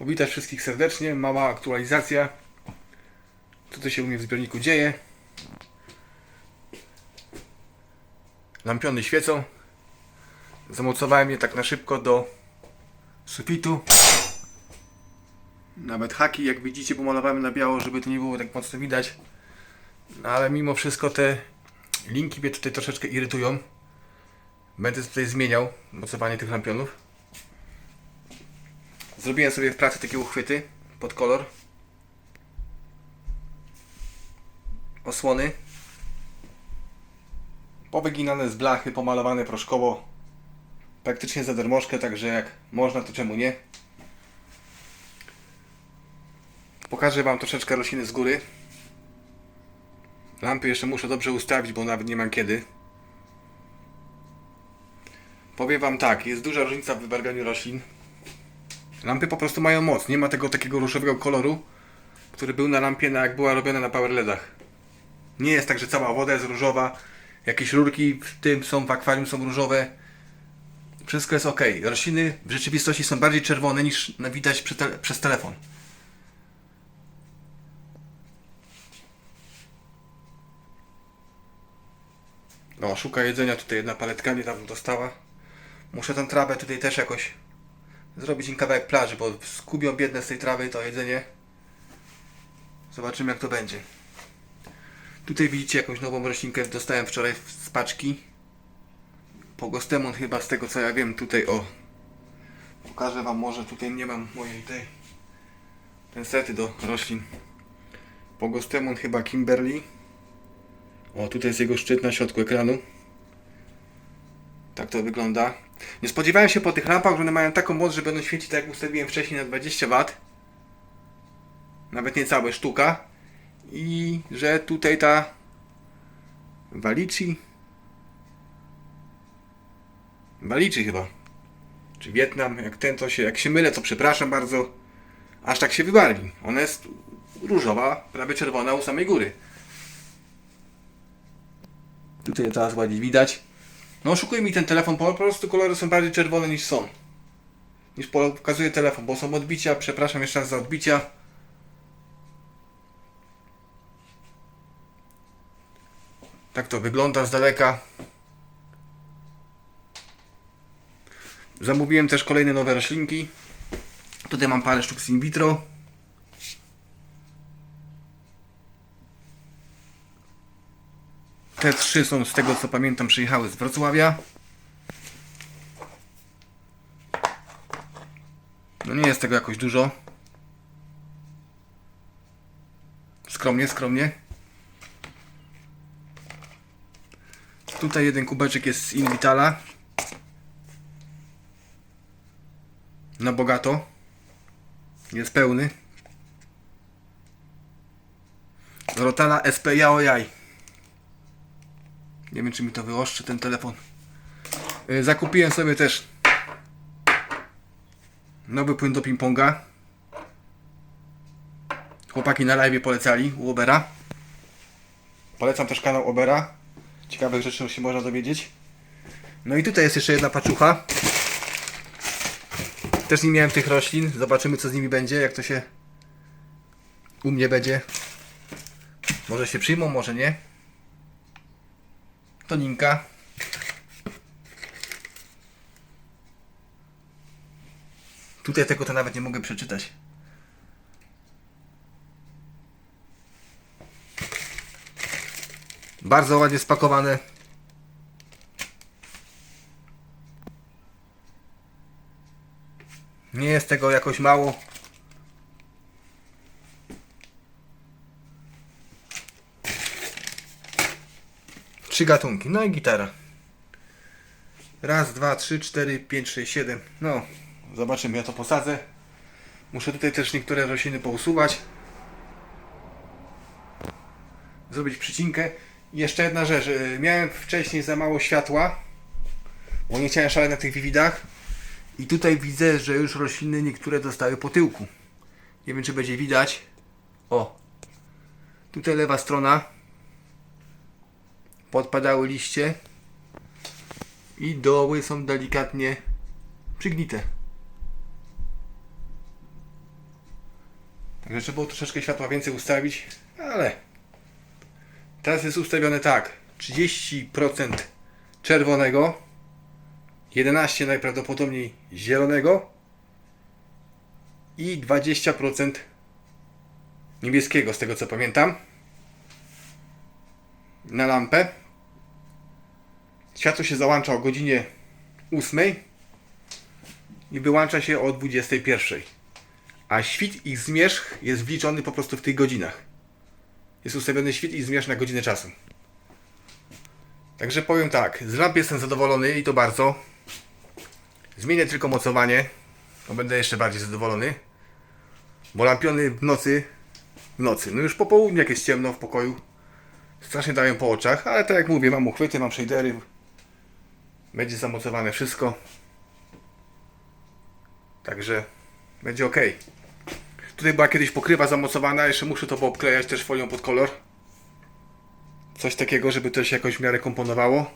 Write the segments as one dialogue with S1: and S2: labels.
S1: Powitać wszystkich serdecznie. Mała aktualizacja. Co tu się u mnie w zbiorniku dzieje? Lampiony świecą. Zamocowałem je tak na szybko do sufitu. Nawet haki, jak widzicie, pomalowałem na biało, żeby to nie było tak mocno widać. No ale mimo wszystko te linki mnie tutaj troszeczkę irytują. Będę tutaj zmieniał mocowanie tych lampionów. Zrobiłem sobie w pracy takie uchwyty pod kolor. Osłony. Powyginane z blachy, pomalowane proszkowo. Praktycznie za darmożkę, także jak można, to czemu nie. Pokażę Wam troszeczkę rośliny z góry. Lampy jeszcze muszę dobrze ustawić, bo nawet nie mam kiedy. Powiem Wam tak, jest duża różnica w wybarwianiu roślin. Lampy po prostu mają moc, nie ma tego takiego różowego koloru, który był na lampie, jak była robiona na power LEDach. Nie jest tak, że cała woda jest różowa, jakieś rurki w tym są, w akwarium są różowe. Wszystko jest ok. Rośliny w rzeczywistości są bardziej czerwone niż widać przez telefon. No, szuka jedzenia, tutaj jedna paletka niedawno dostała. Muszę tę trawę tutaj też jakoś zrobić im kawałek plaży, bo skubią biedne z tej trawy to jedzenie. Zobaczymy jak to będzie. Tutaj widzicie jakąś nową roślinkę, dostałem wczoraj z paczki. Pogostemon chyba z tego co ja wiem tutaj o. Pokażę wam może tutaj nie mam mojej tej pensety do roślin. Pogostemon chyba Kimberly. O, tutaj jest jego szczyt na środku ekranu. Tak to wygląda. Nie spodziewałem się po tych lampach, że one mają taką moc, że będą świecić tak jak ustawiłem wcześniej na 20 W. Nawet nie całe sztuka. I że tutaj ta Walici Walici chyba. Czy Wietnam, jak ten to się, jak się mylę, to przepraszam bardzo. Aż tak się wybarwi. Ona jest różowa, prawie czerwona u samej góry. Tutaj teraz ładnie widać. No oszukuje mi ten telefon, po prostu kolory są bardziej czerwone niż są. Niż pokazuje telefon, bo są odbicia, przepraszam jeszcze raz za odbicia. Tak to wygląda z daleka. Zamówiłem też kolejne nowe roślinki. Tutaj mam parę sztuk z in vitro. Te trzy są z tego co pamiętam przyjechały z Wrocławia. No nie jest tego jakoś dużo. Skromnie, skromnie. Tutaj jeden kubeczek jest z Invitala. Na bogato. Jest pełny. Rotala SP Yaojai. Nie wiem, czy mi to wyoszczy ten telefon. Yy, Zakupiłem sobie też nowy płyn do ping-ponga. Chłopaki na live polecali u Obera. Polecam też kanał Obera. Ciekawych rzeczy się można dowiedzieć. No i tutaj jest jeszcze jedna paczucha. Też nie miałem tych roślin. Zobaczymy co z nimi będzie, jak to się u mnie będzie. Może się przyjmą, może nie. Toninka. Tutaj tego to nawet nie mogę przeczytać. Bardzo ładnie spakowane. Nie jest tego jakoś mało. Trzy gatunki. No i gitara. Raz, dwa, trzy, cztery, pięć, sześć, siedem. No, zobaczymy, ja to posadzę. Muszę tutaj też niektóre rośliny pousuwać. Zrobić przycinkę. Jeszcze jedna rzecz. y, Miałem wcześniej za mało światła, bo nie chciałem szaleć na tych wiwidach. I tutaj widzę, że już rośliny niektóre dostały po tyłku. Nie wiem, czy będzie widać. O. Tutaj lewa strona. Podpadały liście. I doły są delikatnie przygnite. Także trzeba było troszeczkę światła więcej ustawić, ale teraz jest ustawione tak. 30% czerwonego, 11% najprawdopodobniej zielonego i 20% niebieskiego, z tego co pamiętam, na lampę. Światło się załącza o godzinie 8 i wyłącza się o 21. A świt i zmierzch jest wliczony po prostu w tych godzinach. Jest ustawiony świt i zmierzch na godzinę czasu. Także powiem tak, z lamp jestem zadowolony i to bardzo. Zmienię tylko mocowanie, to będę jeszcze bardziej zadowolony. Bo lampiony w nocy, w nocy, no już po południu jak jest ciemno w pokoju, strasznie dają po oczach, ale tak jak mówię, mam uchwyty, mam shadery, będzie zamocowane wszystko. Także będzie ok. Tutaj była kiedyś pokrywa zamocowana, jeszcze muszę to poobklejać też folią pod kolor. Coś takiego, żeby to się jakoś w miarę komponowało.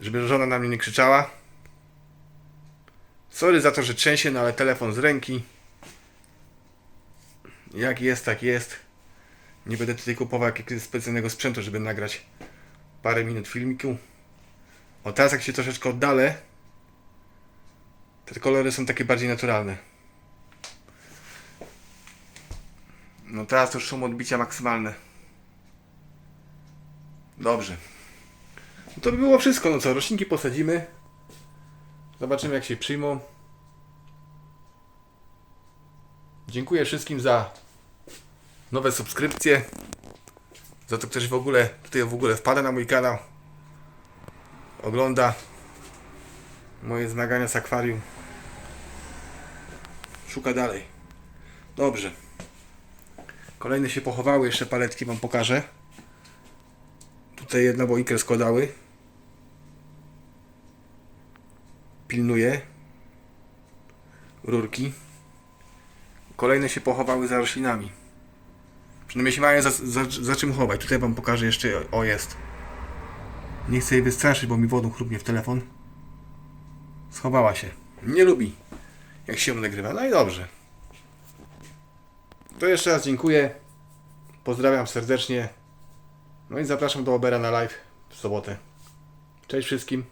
S1: Żeby żona na mnie nie krzyczała. Sorry za to, że trzęsie, no ale telefon z ręki. Jak jest, tak jest. Nie będę tutaj kupował jakiegoś specjalnego sprzętu, żeby nagrać parę minut filmiku. O teraz jak się troszeczkę oddalę, te kolory są takie bardziej naturalne. No teraz to już są odbicia maksymalne. Dobrze. No to by było wszystko. No co, roślinki posadzimy. Zobaczymy jak się przyjmą. Dziękuję wszystkim za nowe subskrypcje. Za to ktoś w ogóle tutaj w ogóle wpada na mój kanał. Ogląda moje zmagania z akwarium. Szuka dalej. Dobrze. Kolejne się pochowały, jeszcze paletki wam pokażę. Tutaj jedna bo ikrę składały. Pilnuję. Rurki. Kolejne się pochowały za roślinami. Przynajmniej się mają za, za, za czym chować. Tutaj wam pokażę jeszcze. O, jest. Nie chcę jej wystraszyć, bo mi wodą chrupnie w telefon. Schowała się. Nie lubi, jak się nagrywa. No i dobrze. To jeszcze raz dziękuję. Pozdrawiam serdecznie. No i zapraszam do Obera na live w sobotę. Cześć wszystkim.